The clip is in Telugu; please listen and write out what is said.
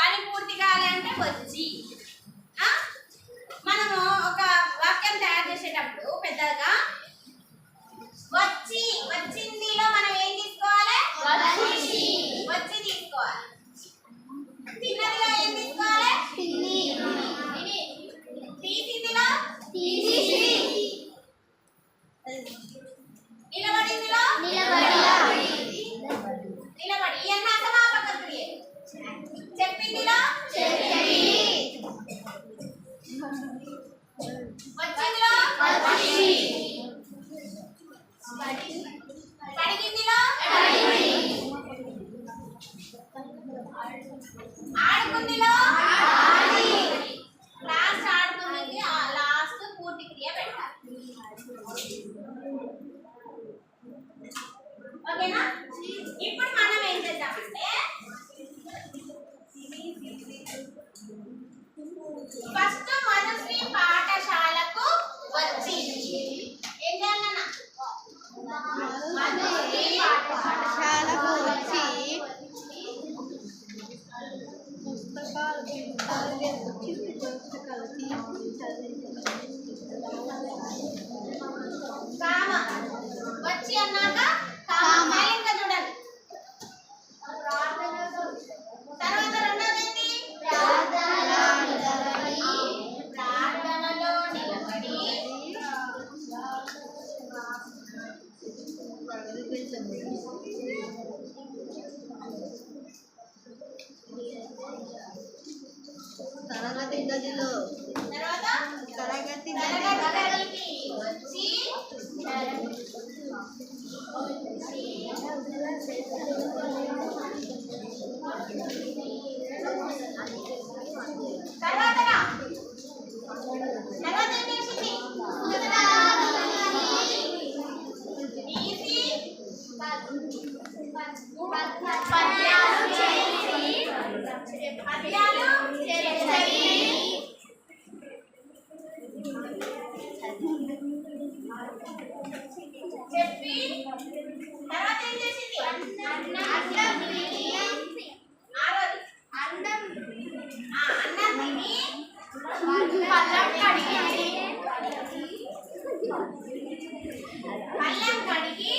పని పూర్తి కావాలి అంటే వచ్చి? మనము ఒక వాక్యం తయారు చేసేటప్పుడు పెద్దగా వచ్చి వచ్చిందిలో మనం ఏం తీసుకోవాలి. వచ్చి తీసుకోవాలి ఆడుకుందిలో లాస్ట్ ఆడుకుంది లాస్ట్ పూర్తి క్రియ పెట్టాలి. ఓకేనా? ఇప్పుడు మనం ఏం చేద్దామంటే గదిలో తర్వాత తరగతి తరగతి గదికి వచ్చి తర్వాత తర్వాత ఏం చేసింది తీసి పద్యాలు చేసి పద్యాలు చేసి చెప్పి తర్వాత ఏం చేసింది అన్నం ఆ అన్నం తిని పళ్ళం కడిగి కడిగి